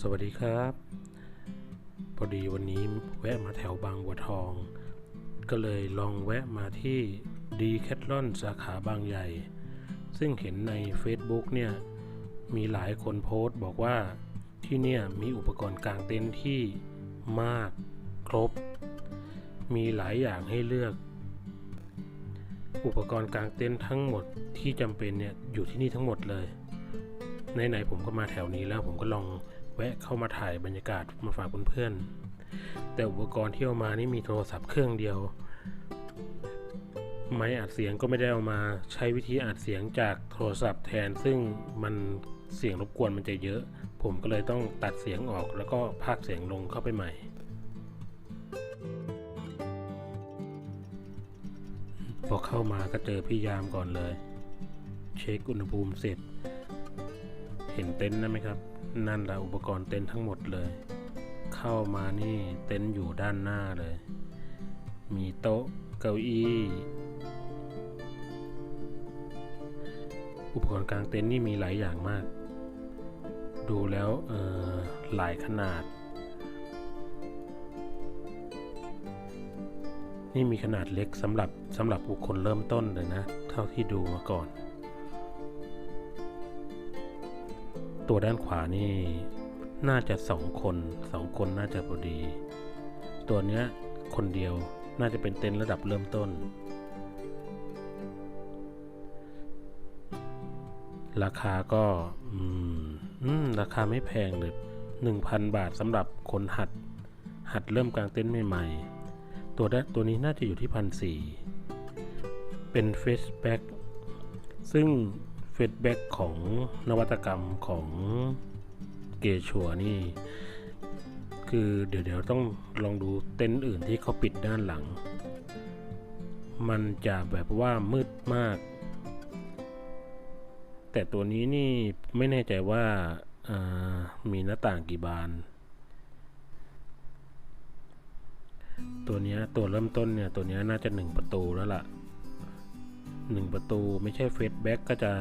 สวัสดีครับ พอดีวันนี้แวะมาแถวบางบัวทอง ก็เลยลองแวะมาที่ดีแคทลอนสาขาบางใหญ่ ซึ่งเห็นใน Facebook เนี่ย มีหลายคนโพสต์บอกว่าที่เนี่ยมีอุปกรณ์กลางเต็นท์ที่มากครบ มีหลายอย่างให้เลือก อุปกรณ์กลางเต็นท์ทั้งหมดที่จำเป็นเนี่ยอยู่ที่นี่ทั้งหมดเลยไหนๆผมก็มาแถวนี้แล้วผมก็ลอง แวะเข้ามาถ่ายบรรยากาศมาฝากเพื่อนๆแต่อุปกรณ์ที่เอามานี่มีโทรศัพท์เครื่องเดียว ไม้อัดเสียงก็ไม่ได้เอามาใช้วิธีอัดเสียงจากโทรศัพท์แทน ซึ่งมันเสียงรบกวนมันจะเยอะ ผมก็เลยต้องตัดเสียงออกแล้วก็พากเสียงลงเข้าไปใหม่พอเข้ามาก็เจอพี่ยามก่อนเลย เช็คอุณหภูมิเสร็จ เห็นเต็นท์นะไหมครับ นั่นแหละอุปกรณ์เต็นท์ทั้งหมดเลย เข้ามานี่เต็นท์อยู่ด้านหน้าเลย มีโต๊ะเก้าอี้ อุปกรณ์กลางเต็นท์นี่มีหลายอย่างมาก ดูแล้วเออหลายขนาด นี่มีขนาดเล็กสำหรับสำหรับบุคคลเริ่มต้นเลยนะ เท่าที่ดูมาก่อน ตัวด้านขวานี่น่าจะสองคนสองคนน่าจะพอดี ตัวเนี้ยคนเดียวน่าจะเป็นเต็นท์ระดับเริ่มต้น ราคาก็อืมราคาไม่แพงเลย 1,000 บาทสำหรับคนหัด หัดเริ่มกางเต็นท์ใหม่ๆ ตัวด้านตัวนี้น่าจะอยู่ที่พันสี่เป็นเฟสแบ็กซึ่ง ฟดแบ็กของนวัตกรรมของเกชัวนี่ คือเดี๋ยวเดี๋ยวต้องลองดูเต็นท์อื่นที่เขาปิดด้านหลัง มันจะแบบว่ามืดมาก แต่ตัวนี้นี่ไม่แน่ใจว่าามีหน้าต่างกี่บาน ตัวนี้ตัวเริ่มต้นเนี่ย ตัวนี้น่าจะหนึ่งประตูแล้วล่ะหนึ่งประตูไม่ใช่เฟสแบ็กก็จะ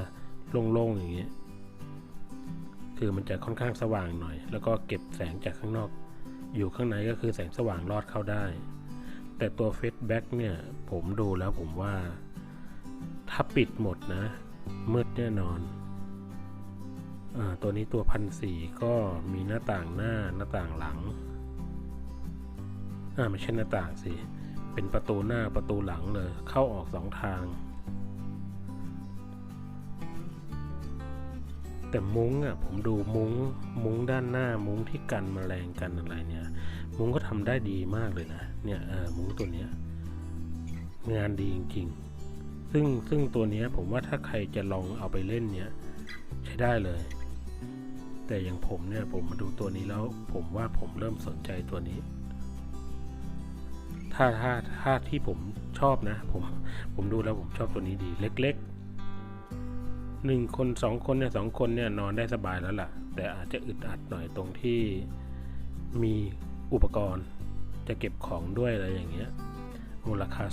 โล่งๆอย่างเงี้ยคือมันจะค่อนข้างสว่างหน่อย แล้วก็เก็บแสงจากข้างนอก อยู่ข้างในก็คือแสงสว่างลอดเข้าได้ แต่ตัวเฟสแบ็กเนี่ยผมดูแล้วผมว่าถ้าปิดหมดนะ มืดแน่นอนอตัวนี้ตัวพันสี่ก็มีหน้าต่างหน้าหน้าต่างหลังอ่าไม่ใช่หน้าต่างสิ เป็นประตูหน้าประตูหลังเลย เข้าออกสองทาง แต่มุ้งอะผมดูมุ้งมุ้งด้านหน้ามุ้งที่กันมแมลงกันอะไรเนี่ย มุ้งก็ทำได้ดีมากเลยนะเนี่ยเออมุ้งตัวเนี้ยงานดีจริงๆ ซึ่งซึ่งตัวเนี้ยผมว่าถ้าใครจะลองเอาไปเล่นเนี่ยใช้ได้เลย แต่อย่างผมเนี่ยผมมาดูตัวนี้แล้ว ผมว่าผมเริ่มสนใจตัวนี้ ถ้าถ้าถ้าที่ผมชอบนะ ผมผมดูแล้วผมชอบตัวนี้ดี เล็ก ๆ หนึ่งคนสองคนเนี่ยสองคนเนี่ยนอนได้สบายแล้วล่ะ แต่อาจจะอึดอัดหน่อยตรงที่มีอุปกรณ์จะเก็บของด้วยอะไรอย่างเงี้ยมูลค่า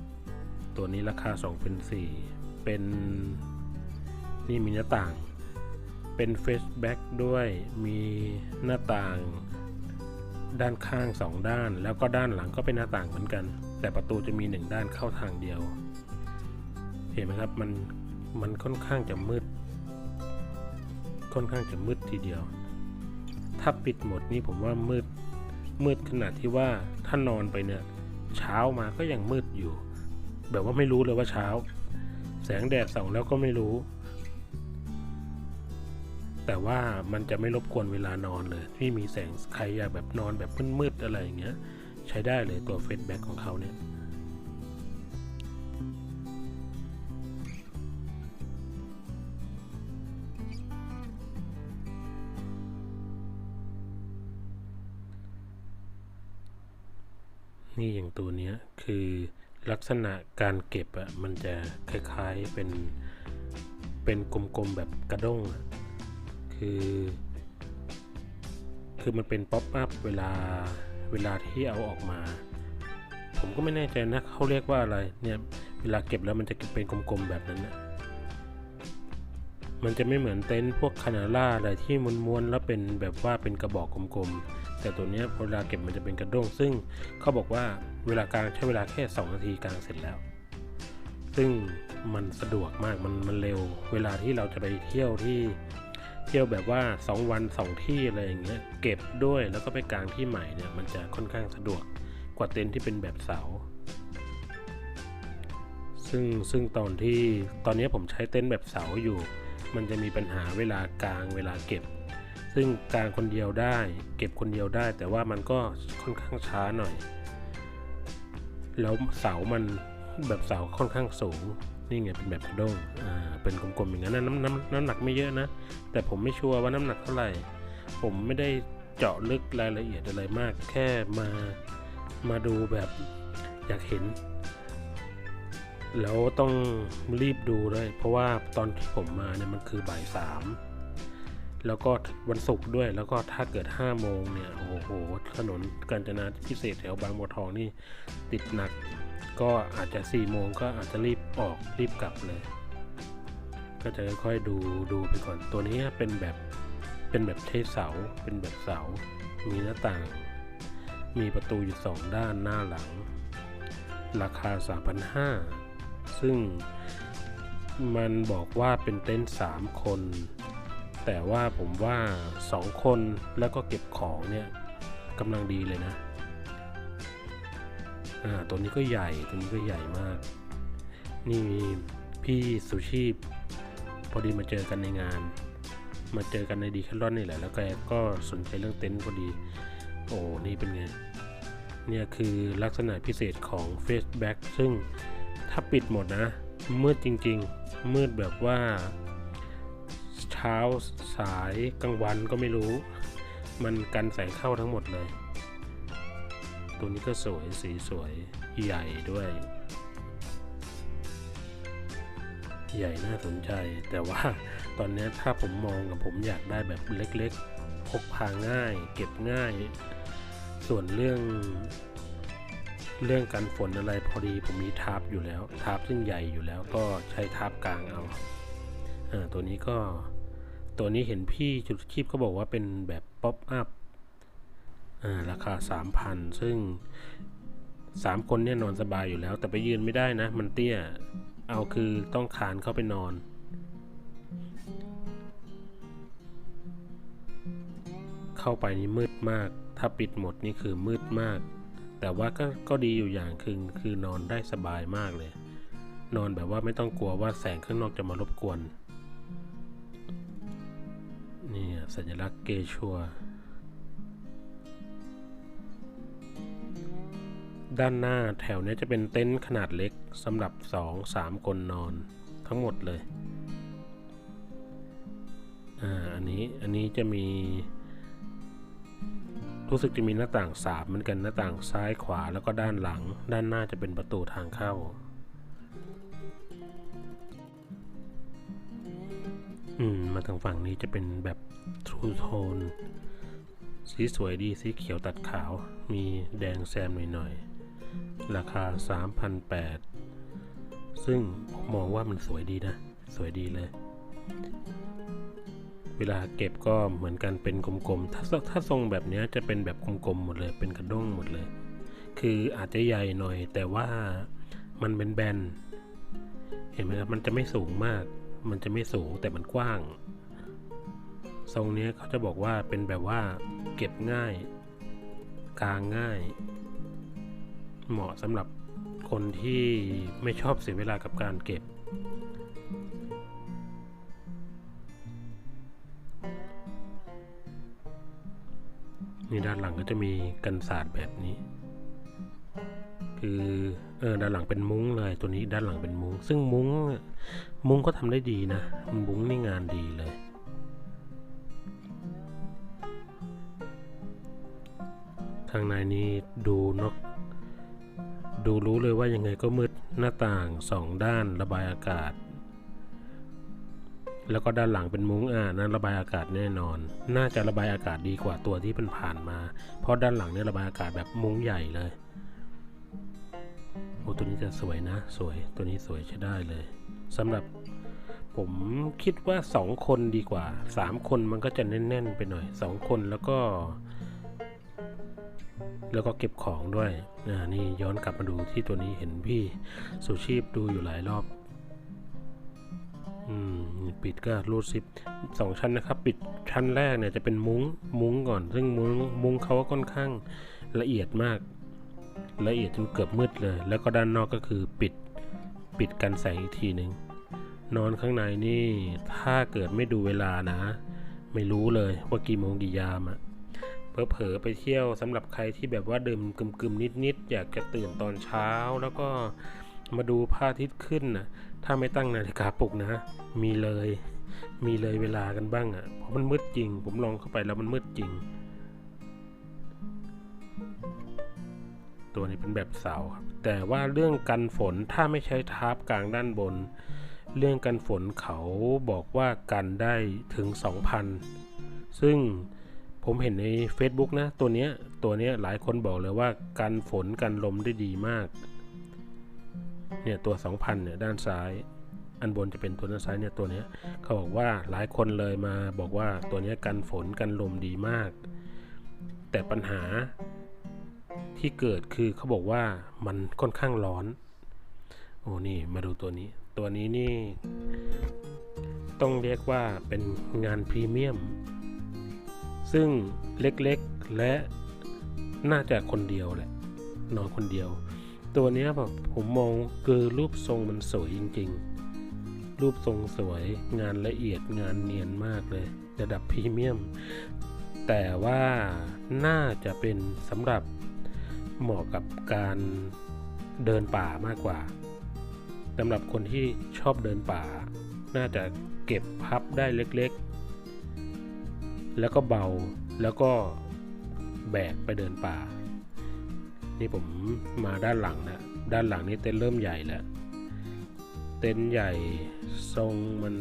2,004ตัวนี้ราคา2,004เป็นนี่มีหน้าต่าง เป็นเฟสแบ็กด้วยมีหน้าต่างด้านข้างสองด้าน แล้วก็ด้านหลังก็เป็นหน้าต่างเหมือนกัน แต่ประตูจะมีหนึ่งด้านเข้าทางเดียว เห็นไหมครับมันมันค่อนข้างจะมืด ค่อนข้างจะมืดทีเดียว ถ้าปิดหมดนี่ผมว่ามืดมืดขนาดที่ว่าถ้านอนไปเนี่ยเช้ามาก็ยังมืดอยู่ แบบว่าไม่รู้เลยว่าเช้า แสงแดดส่องแล้วก็ไม่รู้ แต่ว่ามันจะไม่รบกวนเวลานอนเลย ที่มีแสงใครอยากแบบนอนแบบมืดๆอะไรอย่างเงี้ย ใช้ได้เลยตัวเฟซแบ็กของเขาเนี่ย นี่อย่างตัวนี้คือลักษณะการเก็บอะมันจะคล้ายๆเป็นเป็นกลมๆแบบกระด้งอะคือ คือมันเป็นป๊อปอัพเวลาเวลาที่เอาออกมา ผมก็ไม่แน่ใจนะเขาเรียกว่าอะไรเนี่ยเวลาเก็บแล้วมันจะเป็นกลมๆแบบนั้นนะ มันจะไม่เหมือนเต็นท์พวกคานาล่าอะไรที่ม้วนๆแล้วเป็นแบบว่าเป็นกระบอกกลมๆ แต่ตัวเนี้ยเวลาเก็บมันจะเป็นกระด้ง ซึ่งเขาบอกว่าเวลากลางใช้เวลาแค่ 2 นาทีกลางเสร็จแล้ว ซึ่งมันสะดวกมากมันมันเร็ว เวลาที่เราจะไปเที่ยวที่เที่ยวแบบว่า 2 วัน 2 ที่อะไรอย่างเงี้ยเก็บด้วยแล้วก็ไปกลางที่ใหม่เนี่ยมันจะค่อนข้างสะดวกกว่าเต็นท์ที่เป็นแบบเสาซึ่งซึ่งตอนที่ตอนนี้ผมใช้เต็นท์แบบเสาอยู่ มันจะมีปัญหาเวลากลางเวลาเก็บ ซึ่งกลางคนเดียวได้ เก็บคนเดียวได้ แต่ว่ามันก็ค่อนข้างช้าหน่อย แล้วเสามันแบบเสาค่อนข้างสูงนี่ไงเป็นแบบกระด้งอ่าเป็นกลมๆอย่างนั้นนะน้ำน้ำน้ำหนักไม่เยอะนะ แต่ผมไม่ชัวร์ว่าน้ำหนักเท่าไหร่ ผมไม่ได้เจาะลึกรายละเอียดอะไรมาก แค่มามาดูแบบอยากเห็น แล้วต้องรีบดูด้วย เพราะว่าตอนที่ผมมาเนี่ยมันคือบ่ายสามแล้วก็วันศุกร์ด้วยแล้วก็ถ้าเกิด5โมงเนี่ย โอ้โห ถนนกาญจนาพิเศษแถวบางบัวทองนี่ติดหนัก ก็อาจจะ4โมงก็อาจจะรีบออกรีบกลับเลย ก็จะค่อยๆดูดูไปก่อนตัวนี้เป็นแบบเป็นแบบเทเสาเป็นแบบเสา มีหน้าต่าง มีประตูอยู่สองด้านหน้าหลัง ราคา 3,500 ซึ่งมันบอกว่าเป็นเต็นท์3คน แต่ว่าผมว่า 2 คนแล้วก็เก็บของเนี่ยกำลังดีเลยนะ อ่า ตัวนี้ก็ใหญ่ ตัวนี้ก็ใหญ่มาก นี่มีพี่สุชีพ พอดีมาเจอกันในงาน มาเจอกันในดีแคลอนนี่แหละ แล้วแกก็สนใจเรื่องเต็นท์พอดี โอ้ นี่เป็นไง เนี่ยคือลักษณะพิเศษของ Face Back ซึ่ง ถ้าปิดหมดนะ มืดจริงๆ มืดแบบว่า เช้าสายกลางวันก็ไม่รู้ มันกันแสงเข้าทั้งหมดเลย ตัวนี้ก็สวยสีสวยใหญ่ด้วย ใหญ่น่าสนใจ แต่ว่าตอนนี้ถ้าผมมองกับผมอยากได้แบบเล็กๆพกพาง่าย เก็บง่าย ส่วนเรื่อง เรื่องกันฝนอะไรพอดีผมมีทาร์ปอยู่แล้วทาร์ปซึ่งใหญ่อยู่แล้วก็ใช้ทาร์ปกลางเอาอ่าตัวนี้ก็ตัวนี้เห็นพี่จุดชีพเขาบอกว่าเป็นแบบป๊อปอัพอ่าราคา 3,000 ซึ่ง 3 คนเนี่ยนอนสบายอยู่แล้ว แต่ไปยืนไม่ได้นะ มันเตี้ยเอาคือต้องคานเข้าไปนอนเข้าไปนี่มืดมาก ถ้าปิดหมดนี่คือมืดมาก แต่ว่าก็ก็ดีอยู่อย่างคือคือนอนได้สบายมากเลย นอนแบบว่าไม่ต้องกลัวว่าแสงข้างนอกจะมารบกวนนี่สัญลักษณ์เกชัว ด้านหน้าแถวนี้จะเป็นเต็นท์ขนาดเล็กสำหรับ 2-3 คนนอนทั้งหมดเลย อ่า อันนี้ อันนี้จะมี รู้สึกจะมีหน้าต่างสามเหมือนกันหน้าต่างซ้ายขวาแล้วก็ด้านหลัง ด้านหน้าจะเป็นประตูทางเข้า อืม มาทางฝั่งนี้จะเป็นแบบทรูโทน สีสวยดี สีเขียวตัดขาว มีแดงแซมหน่อยๆ ราคา 3,800 ซึ่งผมมองว่ามันสวยดีนะ สวยดีเลย เวลาเก็บก็เหมือนกันเป็นกลมๆ ถ้าถ้าทรงแบบนี้จะเป็นแบบกลมๆหมดเลย เป็นกระด้งหมดเลย คืออาจจะใหญ่หน่อย แต่ว่ามันเป็นแบน เห็นไหมครับ มันจะไม่สูงมาก มันจะไม่สูงแต่มันกว้าง ทรงนี้เขาจะบอกว่าเป็นแบบว่าเก็บง่าย กลางง่าย เหมาะสำหรับคนที่ไม่ชอบเสียเวลากับการเก็บ นี่ด้านหลังก็จะมีกันศาสตร์แบบนี้ คือเออด้านหลังเป็นมุ้งเลยตัวนี้ด้านหลังเป็นมุ้ง ซึ่งมุ้งมุ้งก็ทำได้ดีนะ มุ้งนี่งานดีเลย ทางในนี้ดูนกดูรู้เลยว่ายังไงก็มืดหน้าต่างสองด้านระบายอากาศ แล้วก็ด้านหลังเป็นมุ้งอ่านั้นระบายอากาศแน่นอน น่าจะระบายอากาศดีกว่าตัวที่เป็นผ่านมา เพราะด้านหลังเนี่ยระบายอากาศแบบมุ้งใหญ่เลยโอ้ตัวนี้จะสวยนะ สวยตัวนี้สวยใช้ได้เลยสำหรับผมคิดว่าสองคนดีกว่าสามคนมันก็จะแน่น ๆ ไปหน่อยสองคนแล้วก็ แล้วก็เก็บของด้วยอ่านี่ย้อนกลับมาดูที่ตัวนี้เห็นพี่สุชีพดูอยู่หลายรอบ อืมปิดก็รูดซิปสองชั้นนะครับ ปิดชั้นแรกเนี่ยจะเป็นมุ้งมุ้งก่อน ซึ่งมุ้งมุ้งเขาก็ค่อนข้างละเอียดมาก ละเอียดจนเกือบมืดเลย แล้วก็ด้านนอกก็คือปิดปิดกันแสงอีกทีหนึ่งนอนข้างในนี่ถ้าเกิดไม่ดูเวลานะ ไม่รู้เลยว่ากี่โมงกี่ยามอะเพอเผลอๆไปเที่ยวสำหรับใครที่แบบว่าดื่มกึมๆนิดๆอยากจะตื่นตอนเช้าแล้วก็มาดูพระอาทิตย์ขึ้นนะ ถ้าไม่ตั้งนาฬิกาปลุกนะ มีเลย มีเลยเวลากันบ้างอะ่ะเพราะมันมืดจริง ผมลองเข้าไปแล้วมันมืดจริง ตัวนี้เป็นแบบเสาครับ แต่ว่าเรื่องกันฝนถ้าไม่ใช้ทาร์ปกลางด้านบน เรื่องกันฝนเขาบอกว่ากันได้ถึง 2,000 ซึ่งผมเห็นใน Facebook นะ ตัวเนี้ยตัวเนี้ยหลายคนบอกเลยว่ากันฝนกันลมได้ดีมาก เนี่ยตัว 2,000เนี่ยด้านซ้าย อันบนจะเป็นตัวด้านซ้ายเนี่ยตัวเนี้ยเขาบอกว่าหลายคนเลยมาบอกว่าตัวเนี้ยกันฝนกันลมดีมาก แต่ปัญหาที่เกิดคือเขาบอกว่ามันค่อนข้างร้อน โอ้นี่มาดูตัวนี้ ตัวนี้นี่ ต้องเรียกว่าเป็นงานพรีเมียม ซึ่งเล็กๆและน่าจะคนเดียวแหละนอนคนเดียว ตัวนี้แบบผมมองคือรูปทรงมันสวยจริง ๆ รูปทรงสวยงานละเอียดงานเนียนมากเลย ระดับพรีเมียม แต่ว่าน่าจะเป็นสำหรับเหมาะกับการเดินป่ามากกว่าสำหรับคนที่ชอบเดินป่า น่าจะเก็บพับได้เล็กๆ แล้วก็เบาแล้วก็แบกไปเดินป่า นี่ผมมาด้านหลังนะด้านหลังนี้เต็นท์เริ่มใหญ่แล้วเต็นท์ใหญ่ทรงมัน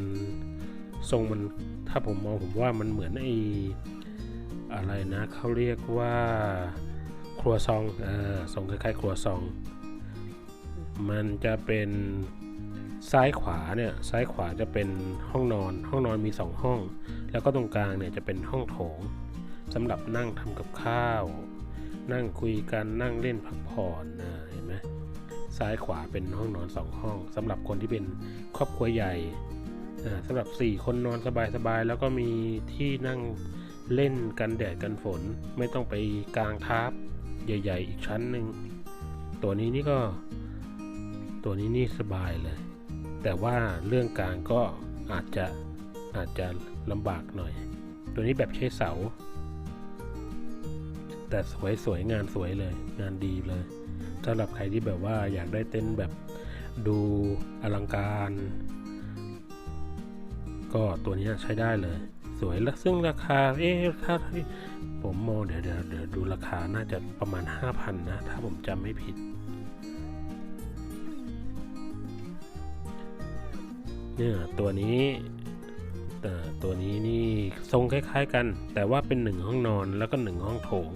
ทรงมันถ้าผมมองผมว่ามันเหมือนไออะไรนะเขาเรียกว่าครัวซองเออทรงคล้ายๆครัวซอง มันจะเป็นซ้ายขวาเนี่ยซ้ายขวาจะเป็นห้องนอน ห้องนอนมี 2 ห้อง แล้วก็ตรงกลางเนี่ยจะเป็นห้องโถงสำหรับนั่งทำกับข้าว นั่งคุยกันนั่งเล่นพักผ่อนนะเห็นไหมซ้ายขวาเป็นห้องนอน 2 ห้องสำหรับคนที่เป็นครอบครัวใหญ่สำหรับ 4 คนนอนสบายๆแล้วก็มีที่นั่งเล่นกันแดดกันฝน ไม่ต้องไปกลางทับใหญ่ ๆ อีกชั้นหนึ่งตัวนี้นี่ก็ตัวนี้นี่สบายเลย แต่ว่าเรื่องกลางก็อาจจะอาจจะลำบากหน่อย ตัวนี้แบบใช้เสา แต่สวยสวยงานสวยเลย งานดีเลยสำหรับใครที่แบบว่าอยากได้เต้นแบบดูอลังการ ก็ตัวนี้ใช้ได้เลย สวยแล้วซึ่งราคา เอ๊ะถ้าผมมองเดี๋ยวเดี๋ยวเดี๋ยวดูราคาน่าจะประมาณ 5,000 นะ ถ้าผมจำไม่ผิด เนี่ยตัวนี้แต่ตัวนี้นี่ทรงคล้าย ๆ กัน แต่ว่าเป็นหนึ่งห้องนอนแล้วก็หนึ่งห้องโถง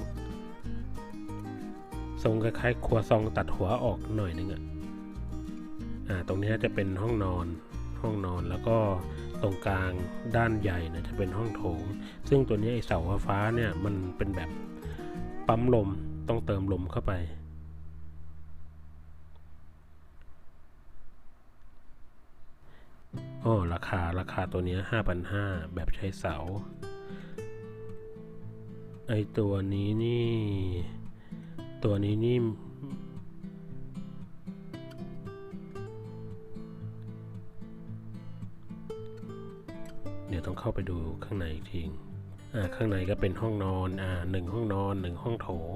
ทรงคล้ายๆครัวซองตัดหัวออกหน่อยนึงอะอ่าตรงนี้จะเป็นห้องนอนห้องนอนแล้วก็ตรงกลางด้านใหญ่นะจะเป็นห้องโถง ซึ่งตัวนี้ไอเสาไฟ้าเนี่ยมันเป็นแบบปั๊มลมต้องเติมลมเข้าไป อ๋อราคาราคาตัวนี้5,500 แบบใช้เสา ไอตัวนี้นี่ ตัวนี้นี่เดี๋ยวต้องเข้าไปดูข้างในอีกทีอ่าข้างในก็เป็นห้องนอนอ่าหนึ่งห้องนอนหนึ่งห้องโถง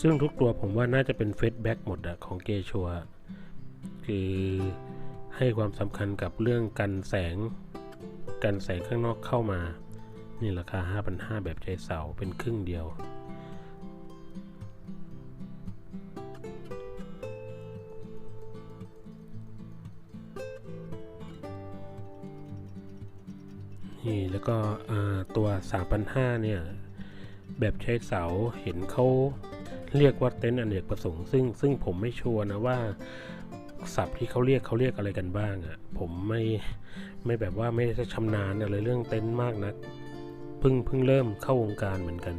ซึ่งทุกตัวผมว่าน่าจะเป็นเฟซแบ็กหมดอะของเกชัวคือให้ความสำคัญกับเรื่องกันแสง กันแสงข้างนอกเข้ามา นี่ราคา 5,500 แบบใจเสาเป็นครึ่งเดียว นี่แล้วก็อ่าตัว 3,500 เนี่ย แบบใช้เสาเห็นเขาเรียกว่าเต็นท์อเนกประสงค์ซึ่งซึ่งผมไม่ชัวร์นะว่า ศัพท์ที่เขาเรียกเขาเรียกอะไรกันบ้างอะ่ะผมไม่ไม่แบบว่าไม่ได้ชำนาญอะไรเรื่องเต็นท์มากนะักเพิ่งเพิ่งเริ่มเข้าวงการเหมือนกัน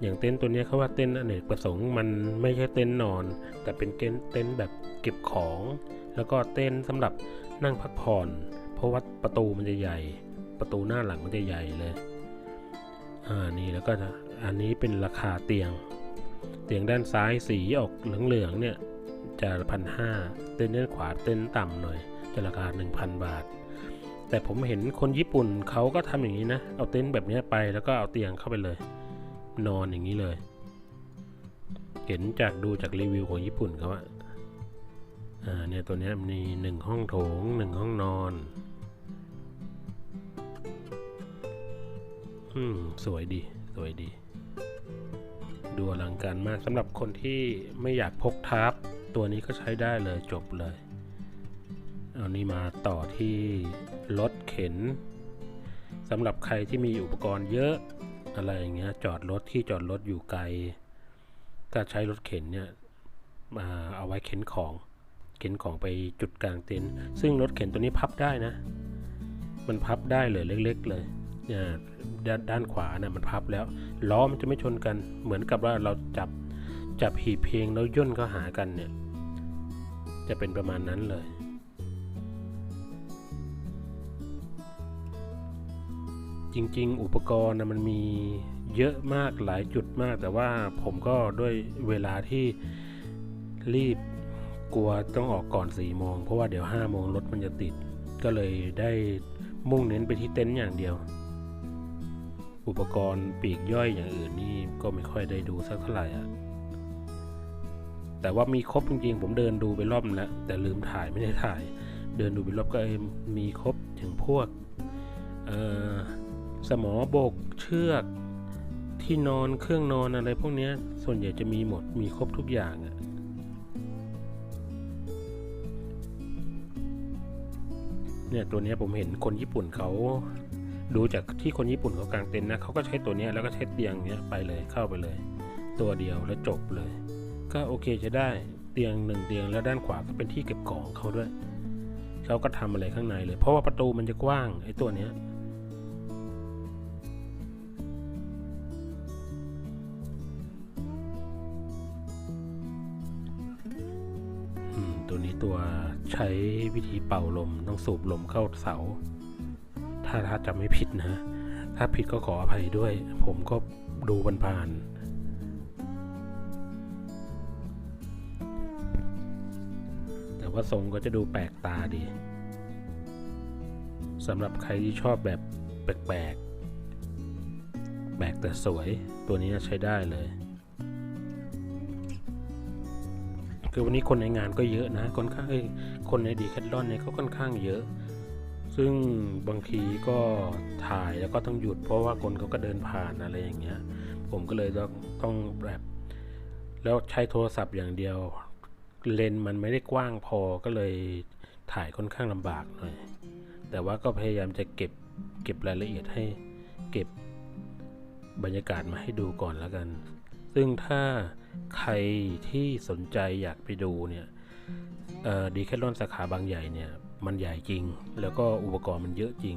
อย่างเต็นท์ตัวนี้เขาว่าเต็นท์อเนกประสงค์มันไม่ใช่เต็นท์นอน แต่เป็นเต็นท์เต็นท์แบบเก็บของ แล้วก็เต็นท์สำหรับนั่งพักผ่อน เพราะว่าประตูมันจะใหญ่ ประตูหน้าหลังมันจะใหญ่เลยอ่านี่แล้วก็อันนี้เป็นราคาเตียง เตียงด้านซ้ายสีออกเหลืองๆเนี่ย จะพันห้าเต็นด้านขวาเต็นต่ำหน่อยจะราคา 1,000 บาท แต่ผมเห็นคนญี่ปุ่นเขาก็ทำอย่างนี้นะ เอาเต็นท์แบบนี้ไปแล้วก็เอาเตียงเข้าไปเลย นอนอย่างนี้เลย เห็นจากดูจากรีวิวของญี่ปุ่นเขาว่าอ่าเนี่ยตัวนี้มีหนึ่งห้องโถงหนึ่งห้องนอน อืมสวยดีสวยดี ดูอลังการมากสำหรับคนที่ไม่อยากพกทับ ตัวนี้ก็ใช้ได้เลยจบเลยเอานี้มาต่อที่รถเข็นสำหรับใครที่มีอุปกรณ์เยอะอะไรอย่างเงี้ยจอดรถที่จอดรถอยู่ไกล ก็ใช้รถเข็นเนี่ยมาเอาไว้เข็นของ เข็นของไปจุดกลางเต็นท์ซึ่งรถเข็นตัวนี้พับได้นะ มันพับได้เลยเล็ก ๆ เลยเนี่ยดด้านขวาเนี่ยมันพับแล้วล้อมันจะไม่ชนกันเหมือนกับว่าเราจับจับหีบเพลงแล้วย่นเข้าหากันเนี่ย จะเป็นประมาณนั้นเลย จริงๆ อุปกรณ์นะมันมีเยอะมากหลายจุดมาก แต่ว่าผมก็ด้วยเวลาที่รีบกลัวต้องออกก่อน4ี่โมงเพราะว่าเดี๋ยว5้าโมงรถมันจะติด ก็เลยได้มุ่งเน้นไปที่เต็นท์อย่างเดียว อุปกรณ์ปีกย่อยอย่างอื่นนี่ก็ไม่ค่อยได้ดูสักเท่าไหร่อะ แต่ว่ามีครบจริงๆ ผมเดินดูไปรอบแล้วแต่ลืมถ่ายไม่ได้ถ่าย เดินดูไปรอบก็มีครบอย่างพวกสมอบกเชือกที่นอนเครื่องนอนอะไรพวกนี้ส่วนใหญ่จะมีหมดมีครบทุกอย่างอะเนี่ยตัวนี้ผมเห็นคนญี่ปุ่นเขาดูจากที่คนญี่ปุ่นเขากางเต็นท์นะเขาก็ใช้ตัวนี้แล้วก็ใช้เตียงเนี้ยไปเลยเข้าไปเลย ตัวเดียวแล้วจบเลย ก็โอเคจะได้เตียงหนึ่งเตียงแล้วด้านขวาก็เป็นที่เก็บของเขาด้วยเขาก็ทำอะไรข้างในเลย เพราะว่าประตูมันจะกว้างไอ้ตัวเนี้ยตัวนี้ตัวใช้วิธีเป่าลมต้องสูบลมเข้าเสา ถ้าถ้าจำไม่ผิดนะ ถ้าผิดก็ขออภัยด้วย ผมก็ดูผ่าน ว่าทรงก็จะดูแปลกตาดีสำหรับใครที่ชอบแบบแปลกๆแปลกแต่สวยตัวนี้ใช้ได้เลย คือวันนี้คนในงานก็เยอะนะคนข้างคนในดีแคทลอนเนี่ยก็ค่อนข้างเยอะ ซึ่งบางทีก็ถ่ายแล้วก็ต้องหยุด เพราะว่าคนเขาก็เดินผ่านอะไรอย่างเงี้ย ผมก็เลยต้องต้องแบบแล้วใช้โทรศัพท์อย่างเดียว เลนมันไม่ได้กว้างพอก็เลยถ่ายค่อนข้างลำบากหน่อย แต่ว่าก็พยายามจะเก็บเก็บรายละเอียดให้เก็บบรรยากาศมาให้ดูก่อนแล้วกัน ซึ่งถ้าใครที่สนใจอยากไปดูเนี่ยดีแคทลอนสาขาบางใหญ่เนี่ย มันใหญ่จริง แล้วก็อุปกรณ์มันเยอะจริง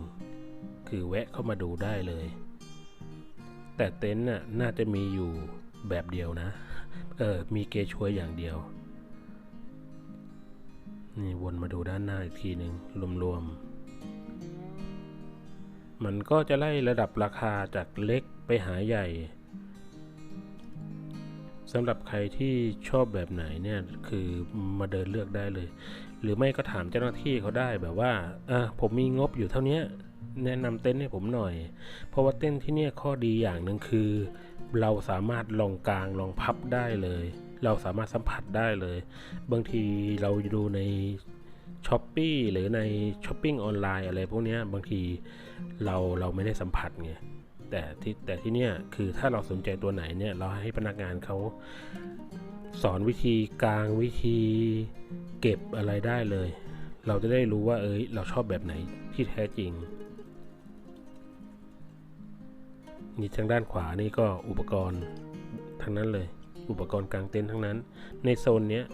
คือแวะเข้ามาดูได้เลย แต่เต็นท์น่ะน่าจะมีอยู่แบบเดียวนะ เออมีเกช่วยอย่างเดียว นี่วนมาดูด้านหน้าอีกทีหนึ่งรวมๆ มันก็จะไล่ระดับราคาจากเล็กไปหาใหญ่สำหรับใครที่ชอบแบบไหนเนี่ยคือมาเดินเลือกได้เลย หรือไม่ก็ถามเจ้าหน้าที่เขาได้แบบว่าอะผมมีงบอยู่เท่านี้แนะนำเต้นให้ผมหน่อย เพราะว่าเต้นที่นี่ข้อดีอย่างหนึ่งคือ เราสามารถลองกลางลองพับได้เลย เราสามารถสัมผัสได้เลย บางทีเราดูในช้อปปีหรือในช้อปปิ้งออนไลน์อะไรพวกนี้บางทีเราเราไม่ได้สัมผัสไงแต่ที่แต่ที่เนี้ยคือถ้าเราสนใจตัวไหนเนี่ยเราให้พนักงานเขาสอนวิธีกลางวิธีเก็บอะไรได้เลย เราจะได้รู้ว่าเอ้ยเราชอบแบบไหนที่แท้จริงนี่ทางด้านขวานี่ก็อุปกรณ์ทั้งนั้นเลย อุปกรณ์กลางเต็นท์ทั้งนั้น ในโซนเนี้ย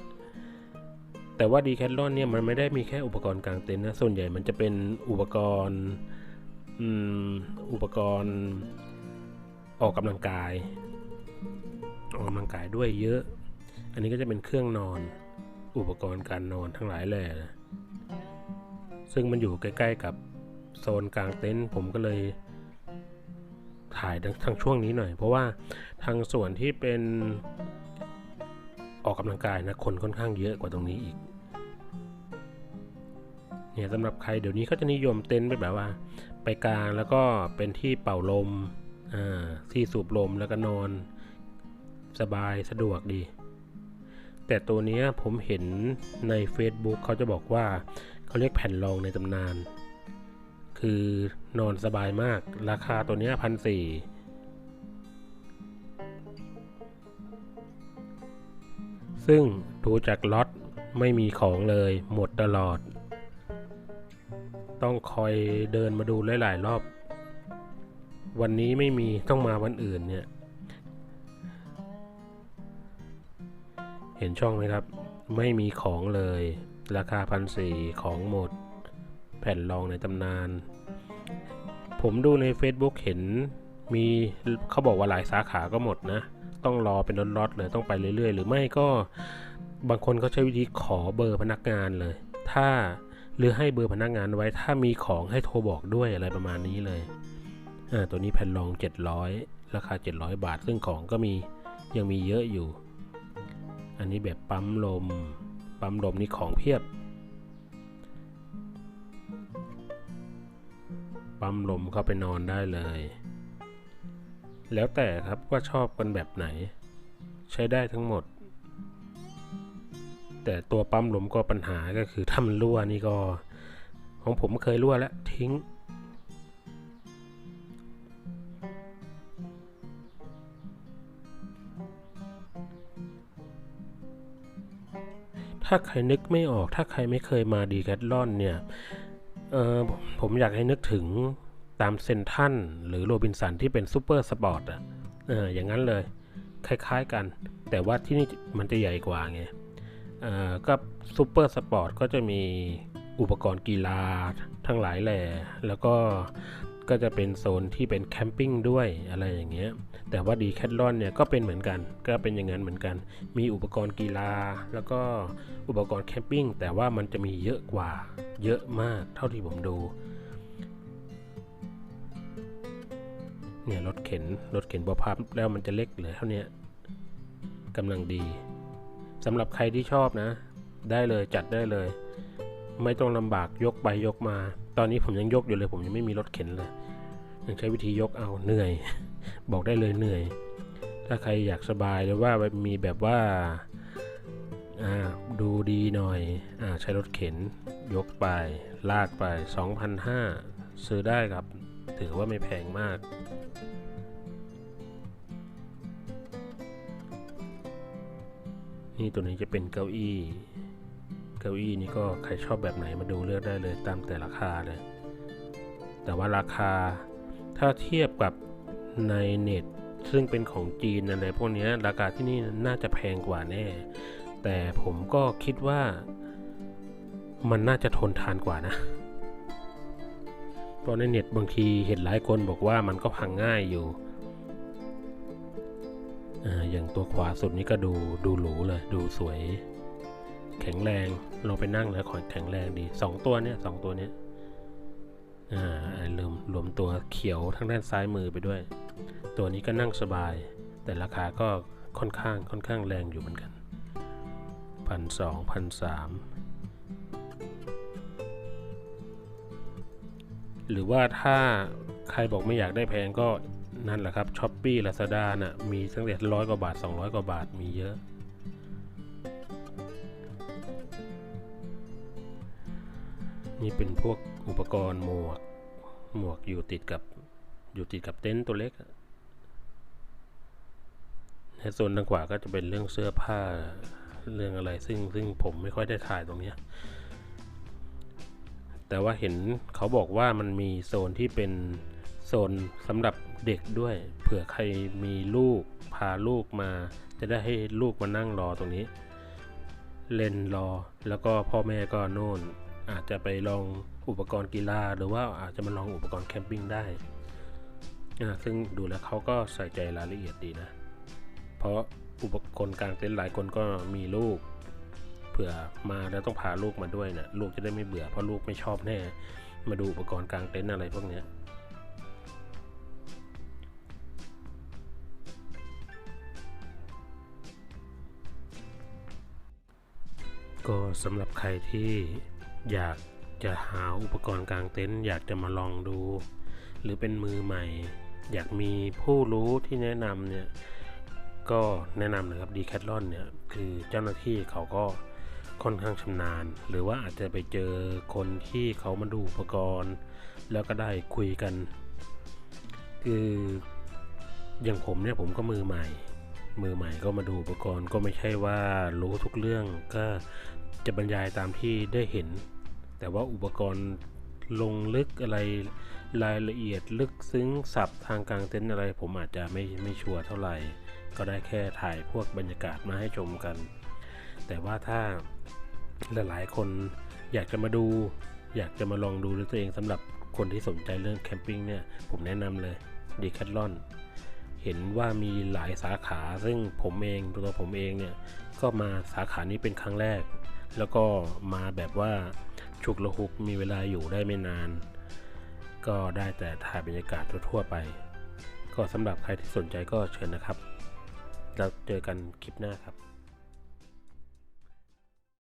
แต่ว่าดีแคทลอนเนี่ยมันไม่ได้มีแค่อุปกรณ์กลางเต็นท์นะส่วนใหญ่มันจะเป็นอุปกรณ์อุปกรณ์ออกกำลังกาย ออกกำลังกายด้วยเยอะ อันนี้ก็จะเป็นเครื่องนอน อุปกรณ์การนอนทั้งหลายแหล่นะซึ่งมันอยู่ใกล้ ๆ กับโซนกลางเต็นท์ผมก็เลย ถ่ายทางช่วงนี้หน่อย เพราะว่าทางส่วนที่เป็นออกกำลังกายนะคนค่อนข้างเยอะกว่าตรงนี้อีกเนี่ยสำหรับใครเดี๋ยวนี้เขาจะนิยมเต็นท์ไปแบบว่า ไปกลางแล้วก็เป็นที่เป่าลมอ่าที่สูบลมแล้วก็นอน สบายสะดวกดี แต่ตัวนี้ผมเห็นใน Facebook เขาจะบอกว่าเขาเรียกแผ่นรองในตำนาน คือ นอนสบายมาก ราคาตัวนี้พันสี่ซึ่งดูจากล็อตไม่มีของเลยหมดตลอด ต้องคอยเดินมาดูหลายๆรอบ วันนี้ไม่มีต้องมาวันอื่นเนี่ย เห็นช่องไหมครับ ไม่มีของเลย ราคาพันสี่ของหมด แผ่นรองในตำนาน ผมดูใน Facebook เห็นมีเขาบอกว่าหลายสาขาก็หมดนะ ต้องรอเป็นล็อตๆเลยต้องไปเรื่อย ๆ หรือไม่ก็บางคนก็ใช้วิธีขอเบอร์พนักงานเลย ถ้าหรือให้เบอร์พนักงานไว้ถ้ามีของให้โทรบอกด้วยอะไรประมาณนี้เลยอ่าตัวนี้แผ่นรอง 700 ราคา 700 บาท ซึ่งของก็มียังมีเยอะอยู่ อันนี้แบบปั๊มลม ปั๊มลมนี่ของเพียบ ปั๊มลมเข้าไปนอนได้เลย แล้วแต่ครับว่าชอบกันแบบไหน ใช้ได้ทั้งหมด แต่ตัวปั๊มลมก็ปัญหาก็คือถ้ามันรั่วนี่ก็ ของผมเคยรั่วแล้วทิ้งถ้าใครนึกไม่ออก ถ้าใครไม่เคยมาดีแคทลอนเนี่ย ออผมอยากให้นึกถึงตามเซนทันหรือโรบินสันที่เป็นซูเปอร์สปอร์ตอะเอออย่างนั้นเลย คล้ายๆกัน แต่ว่าที่นี่มันจะใหญ่กว่าไงเออก็ซูเปอร์สปอร์ตก็จะมีอุปกรณ์กีฬาทั้งหลายแหล่แล้วก็ ก็จะเป็นโซนที่เป็นแคมปิ้งด้วยอะไรอย่างเงี้ย แต่ว่าดีแคทลอนเนี่ยก็เป็นเหมือนกัน ก็เป็นอย่างนั้นเหมือนกัน มีอุปกรณ์กีฬา แล้วก็อุปกรณ์แคมปิ้ง แต่ว่ามันจะมีเยอะกว่า เยอะมากเท่าที่ผมดู เนี่ยรถเข็น รถเข็นบอพับแล้วมันจะเล็กเหลือเท่านี้กำลังดีสำหรับใครที่ชอบนะ ได้เลยจัดได้เลย ไม่ต้องลำบากยกไปยกมา ตอนนี้ผมยังยกอยู่เลย ผมยังไม่มีรถเข็นเลยยังใช้วิธียกเอาเหนื่อย บอกได้เลยเหนื่อย ถ้าใครอยากสบายหรือว่ามีแบบว่าดูดีหน่อยอใช้รถเข็น ยกไปลากไป 2,500 ซื้อได้ครับ ถือว่าไม่แพงมากนี่ตัวนี้จะเป็นเก้าอี้ เก้าอี้นี่ก็ใครชอบแบบไหนมาดูเลือกได้เลยตามแต่ราคาเลย แต่ว่าราคาถ้าเทียบกับในเน็ตซึ่งเป็นของจีนอะไรพวกนี้ราคาที่นี่น่าจะแพงกว่าแน่ แต่ผมก็คิดว่ามันน่าจะทนทานกว่านะเพราะในเน็ตบางทีเห็นหลายคนบอกว่ามันก็พังง่ายอยู่ออย่างตัวขวาสุดนี้ก็ดูดูหรูเลย ดูสวย แข็งแรงเราไปนั่งแล้วขอแข็งแรงดีสองตัวเนี้ยสองตัวเนี้ยอ่ารวมรวมตัวเขียวทางด้านซ้ายมือไปด้วย ตัวนี้ก็นั่งสบาย แต่ราคาก็ค่อนข้างค่อนข้างแรงอยู่เหมือนกันพันสองพันสามหรือว่าถ้าใครบอกไม่อยากได้แพงก็นั่นแหละครับช้อปปี้ลาซาด้าน่ะมีตั้งแต่ร้อยกว่าบาท 200 กว่าบาทมีเยอะ นี่เป็นพวกอุปกรณ์หมวก หมวกอยู่ติดกับอยู่ติดกับเต็นท์ตัวเล็กในโซนทางขวาก็จะเป็นเรื่องเสื้อผ้าเรื่องอะไร ซึ่งซึ่งผมไม่ค่อยได้ถ่ายตรงเนี้ยแต่ว่าเห็นเขาบอกว่ามันมีโซนที่เป็นโซนสำหรับเด็กด้วย เผื่อใครมีลูกพาลูกมา จะได้ให้ลูกมานั่งรอตรงนี้ เล่นรอแล้วก็พ่อแม่ก็โน่น อาจจะไปลองอุปกรณ์กีฬา หรือว่าอาจจะมาลองอุปกรณ์แคมปิ้งได้ ซึ่งดูแล้วเขาก็ใส่ใจรายละเอียดดีนะ เพราะอุปกรณ์กลางเต็นท์หลายคนก็มีลูก เผื่อมาแล้วต้องพาลูกมาด้วยเนะลูกจะได้ไม่เบื่อเพราะลูกไม่ชอบแน่ มาดูอุปกรณ์กลางเต็นท์อะไรพวกเนี้ยก็สำหรับใครที่ อยากจะหาอุปกรณ์กลางเต็นท์อยากจะมาลองดู หรือเป็นมือใหม่ อยากมีผู้รู้ที่แนะนำเนี่ยก็แนะนำนะครับดีแคทลอนเนี่ยคือเจ้าหน้าที่เขาก็ค่อนข้างชำนาญ หรือว่าอาจจะไปเจอคนที่เขามาดูอุปกรณ์ แล้วก็ได้คุยกัน คืออย่างผมเนี่ยผมก็มือใหม่ มือใหม่ก็มาดูอุปกรณ์ก็ไม่ใช่ว่ารู้ทุกเรื่องก็จะบรรยายตามที่ได้เห็น แต่ว่าอุปกรณ์ลงลึกอะไรรายละเอียดลึกซึ้งศัพท์ทางกลางเต็นท์อะไร ผมอาจจะไม่ไม่ชัวร์เท่าไหร่ ก็ได้แค่ถ่ายพวกบรรยากาศมาให้ชมกัน แต่ว่าถ้าหลายๆคนอยากจะมาดู อยากจะมาลองดูด้วยตัวเองสำหรับคนที่สนใจเรื่องแคมปิ้งเนี่ย ผมแนะนำเลยดีแคทลอนเห็นว่ามีหลายสาขาซึ่งผมเองตัวผมเองเนี่ย ก็มาสาขานี้เป็นครั้งแรก แล้วก็มาแบบว่า ฉุกละหุกมีเวลาอยู่ได้ไม่นาน ก็ได้แต่ถ่ายบรรยากาศทั่วๆไป ก็สำหรับใครที่สนใจก็เชิญนะครับ แล้วเจอกันคลิปหน้าครับ